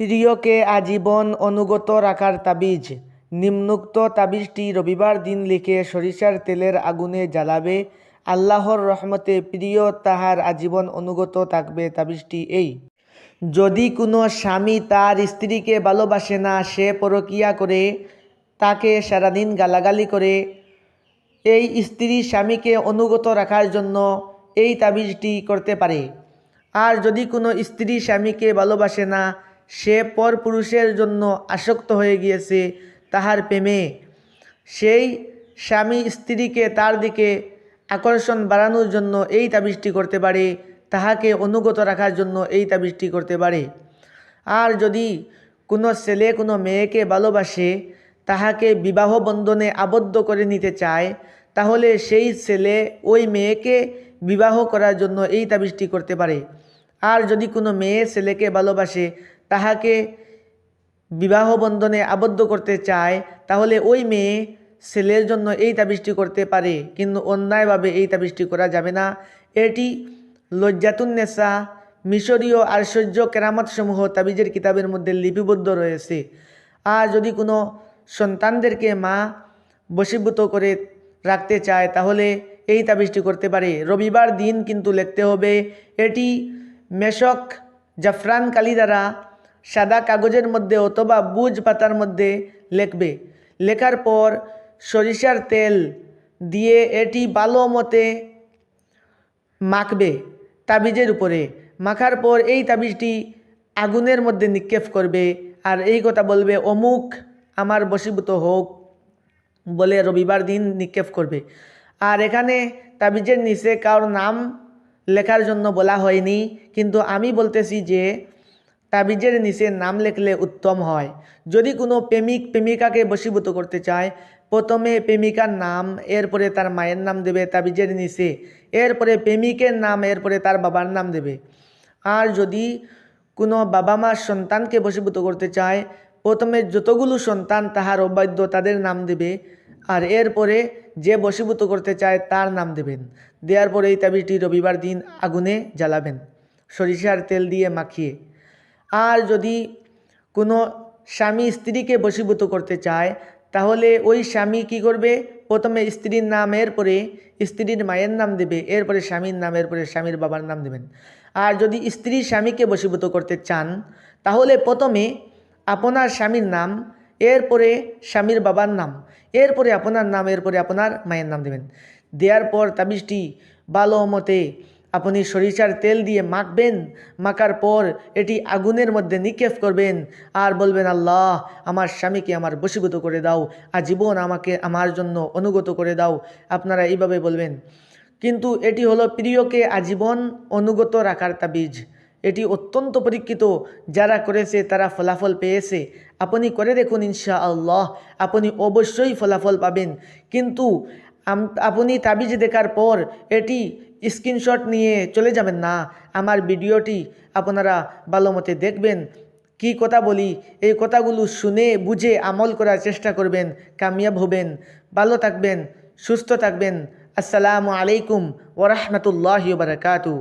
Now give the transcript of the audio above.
প্রিয়কে আজীবন অনুগত রাখার তাবিজ। নিম্নোক্ত তাবিজটি রবিবার দিন লিখে সরিষার তেলের আগুনে জ্বালাবে। আল্লাহর রহমতে প্রিয় তাহার আজীবন অনুগত থাকবে তাবিজটি এই। যদি কোনো স্বামী তার স্ত্রীকে ভালোবাসে না, সে পরকিয়া করে, তাকে সারাদিন গালাগালি করে, এই স্ত্রী স্বামীকে অনুগত রাখার জন্য এই তাবিজটি করতে পারে। আর যদি কোনো স্ত্রী স্বামীকে ভালোবাসে না সে পর পুরুষের জন্য আসক্ত হয়ে গিয়েছে তাহার প্রেমে। সেই স্বামী স্ত্রীকে তার দিকে আকর্ষণ বাড়ানোর জন্য এই তাবিজটি করতে পারে, তাহাকে অনুগত রাখার জন্য এই তাবিজটি করতে পারে। আর যদি কোনো ছেলে কোনো মেয়েকে ভালোবাসে, তাহাকে বিবাহ বন্ধনে আবদ্ধ করে নিতে চায়, তাহলে সেই ছেলে ওই মেয়েকে বিবাহ করার জন্য এই তাবিজটি করতে পারে। আর যদি কোনো মেয়ে ছেলেকে ভালোবাসে তাহাকে বিবাহ বন্ধনে আবদ্ধ করতে চায়, তাহলে ওই মেয়ে ছেলের জন্য এই তাবিজটি করতে পারে, কিন্তু অন্যায়ভাবে এই তাবিজটি করা যাবে না। এটি লজ্জাতুন্নেসা মিশরীয় আশ্চর্য কেরামতসমূহ তাবিজের কিতাবের মধ্যে লিপিবদ্ধ রয়েছে। আর যদি কোনো সন্তানদেরকে মা বশীভূত করে রাখতে চায়, তাহলে এই তাবিজটি করতে পারে। রবিবার দিন কিন্তু লিখতে হবে, এটি মেশক জাফরান কালি দ্বারা সাদা কাগজের মধ্যে অথবা বুজ পাতার মধ্যে লেখবে। লেখার পর সরিষার তেল দিয়ে এটি ভালো মতে মাখবে তাবিজের উপরে। মাখার পর এই তাবিজটি আগুনের মধ্যে নিক্ষেপ করবে আর এই কথা বলবে, অমুক আমার বশীভূত হোক বলে রবিবার দিন নিক্ষেপ করবে। আর এখানে তাবিজের নিচে কারোর নাম লেখার জন্য বলা হয়নি, কিন্তু আমি বলতেছি যে তাবিজের নিচে নাম লেখলে উত্তম হয়। যদি কোনো প্রেমিক প্রেমিকাকে বশীভূত করতে চায়, প্রথমে প্রেমিকার নাম, এরপরে তার মায়ের নাম দেবে তাবিজের নিচে, এরপরে প্রেমিকের নাম, এরপরে তার বাবার নাম দেবে। আর যদি কোনো বাবা মা সন্তানকে বশীভূত করতে চায়, প্রথমে যতগুলো সন্তান তাহার অবাধ্য তাদের নাম দেবে, আর এরপরে যে বশীভূত করতে চায় তার নাম দেবেন। দেওয়ার পরে এই তাবিজটি রবিবার দিন আগুনে জ্বালাবেন। সরিষার তেল দিয়ে মাখিয়ে আর যদি কোনো স্বামী স্ত্রীকে বশীভূত করতে চায়, তাহলে ওই স্বামী কি করবে? প্রথমে স্ত্রীর নাম, এরপরে স্ত্রীর মায়ের নাম দেবে, এরপরে স্বামীর নাম, এরপরে স্বামীর বাবার নাম দেবেন। আর যদি স্ত্রী স্বামীকে বশীভূত করতে চান, তাহলে প্রথমে আপনার স্বামীর নাম, এরপরে স্বামীর বাবার নাম, এরপরে আপনার নাম, এরপরে আপনার মায়ের নাম দেবেন। দেওয়ার পর তাবিজটি ভালো মতে আপনি সরিষার তেল দিয়ে মাখবেন, মাখার পর এটি আগুনের মধ্যে নিক্ষেপ করবেন। আর বলবেন, আল্লাহ, আমার স্বামীকে আমার বশীভূত করে দাও, আজীবন আমাকে, আমার জন্য অনুগত করে দাও। আপনারা এইভাবে বলবেন। কিন্তু এটি হলো প্রিয়কে আজীবন অনুগত রাখার তাবিজ। এটি অত্যন্ত পরীক্ষিত। যারা করেছে তারা ফলাফল পেয়েছে। আপনি করে দেখুন ইনশা আল্লাহ আপনি অবশ্যই ফলাফল পাবেন। কিন্তু আপনি তাবিজ দেখার পর এটি স্ক্রিনশট নিয়ে চলে যাবেন না। আমার ভিডিওটি আপনারা ভালো মতে দেখবেন। কি কথা বলি? এই কথাগুলো শুনে, বুঝে, আমল করার চেষ্টা করবেন, কামিয়াব হবেন। ভালো থাকবেন, সুস্থ থাকবেন। আসসালামু আলাইকুম ওরহমতুল্লাহ বারকাতু